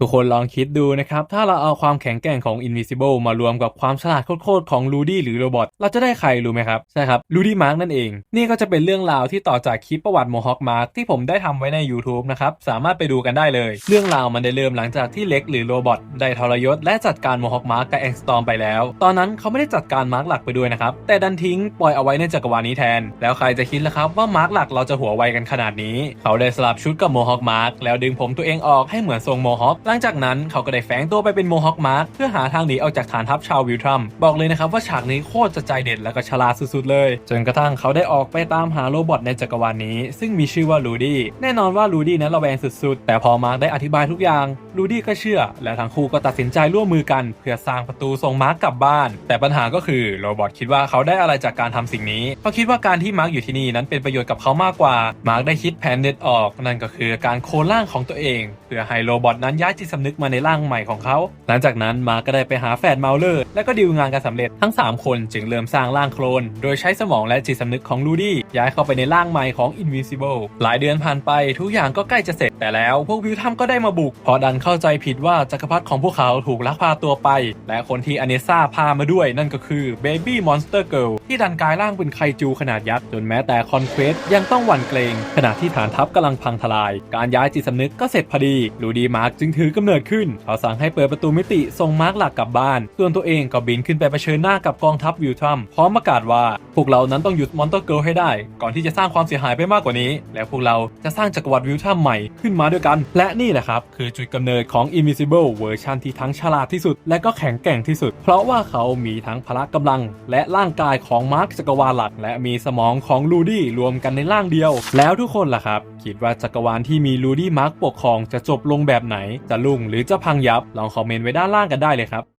ทุกคนลองคิดดูนะครับ ถ้าเราเอาความแข็งแกร่งของ Invisible มารวมกับความฉลาดโคตรๆของ Rudy หรือโรบอทเราจะได้ใครรู้ไหมครับ ใช่ครับ Rudy Mark นั่นเอง นี่ก็จะเป็นเรื่องราวที่ต่อจากคลิปประวัติ Mohawk Mark ที่ผมได้ทำไว้ใน YouTube นะครับ สามารถไปดูกันได้เลย เรื่องราวมันได้เริ่มหลังจากที่เล็กหรือโรบอทได้ทรยศและจัดการ Mohawk Mark กับ Angstorm ไปแล้ว ตอนนั้นเขาไม่ได้จัดการมาร์กหลักไปด้วยนะครับแต่ดันทิ้งปล่อยเอาไว้ในจักรวาลนี้แทน แล้วใครจะคิดล่ะครับว่ามาร์กหลักเราจะหัวไวกันขนาดนี้ เขาได้สลับชุดกับ Mohawk Mark แล้วดึงผมตัวเองออกให้เหมือนทรง Mohawk หลังจากนั้นเขาก็ได้แฝงตัวไปเป็น Mohawk Mark เพื่อหาทางหนีออกจากฐานทัพชาววิลทรัม บอกเลยนะครับว่าฉากนี้โคตรจะใจเด็ดและก็ฉลาดสุดๆเลย จนกระทั่งเขาได้ออกไปตามหาโรบอทในจักรวาลนี้ ซึ่งมีชื่อว่าลูดี้แน่นอนว่าลูดี้นั้นระแวงสุดๆ แต่พอมาร์กได้อธิบายทุกอย่างลูดี้ก็เชื่อ และทั้งคู่ก็ตัดสินใจร่วมมือกัน เพื่อสร้างประตูส่งมาร์กกลับบ้าน แต่ปัญหาก็คือโรบอทคิดว่าเขาได้อะไรจากการทำสิ่งนี้เขาคิดว่าการที่มาร์กอยู่ที่นี่นั้นเป็นประโยชน์กับเขามากกว่ามาร์กได้คิดแผนเด็ดออกนั่นก็คือการโคลนร่างของตัวเอง เพื่อให้โรบอทนั้นย้ายจิตสำนึกมาในร่างใหม่ของเขา หลังจากนั้นมาร์กก็ได้ไปหาแฟดเมาเลอร์ และก็ดีลงานกันสำเร็จทั้ง 3 คนจึงเริ่มสร้างร่างโคลน โดยใช้สมองและจิตสำนึกของลูดี้ย้ายเข้าไปในร่างใหม่ของ Invincible หลายเดือนผ่านไปทุกอย่างก็ใกล้จะเสร็จแต่แล้ว พวกวิวทัมก็ได้มาบุก พอดันเข้าใจผิดว่าจักรพรรดิของพวกเขาถูกลักพาตัวไป และคนที่อเนซ่าพามาด้วยนั่นก็คือ Baby Monster Girl ที่ดันกลายร่างเป็นไคจูขนาดยักษ์จนแม้แต่คอนเควสยังต้องหวั่นเกรง ขณะที่ฐานทัพกำลังพังทลาย การย้ายจิตสำนึกก็เสร็จพอดีลูดีมาร์กจึงถือกำเนิดขึ้น เขาสั่งให้เปิดประตูมิติส่งมาร์กหลักกลับบ้าน ส่วนตัวเองก็บินขึ้นไปเผชิญหน้ากับกองทัพวิลทรัมพร้อมประกาศว่า พวกเรานั้นต้องหยุดมอนเตอร์เกิลให้ได้ ก่อนที่จะสร้างความเสียหายไปมากกว่านี้ และพวกเราจะสร้างจักรวรรดิวิลทรัมใหม่ขึ้นมาด้วยกัน และนี่แหละครับ คือจุดกำเนิดของ Invisible เวอร์ชันที่ทั้งฉลาดที่สุด และก็แข็งแกร่งที่สุด เพราะว่าเขามีทั้งพละกำลัง และร่างกายของมาร์คจักรวาลหลัก และมีสมองของลูดี้รวมกันในร่างเดียว แล้วทุกคนล่ะครับ คิดว่าจักรวาลที่มีลูดี้มาร์คปกครองจะจบลงแบบไหนจะลุ่งหรือจะพังยับ ลองคอมเมนต์ไว้ด้านล่างกันได้เลยครับ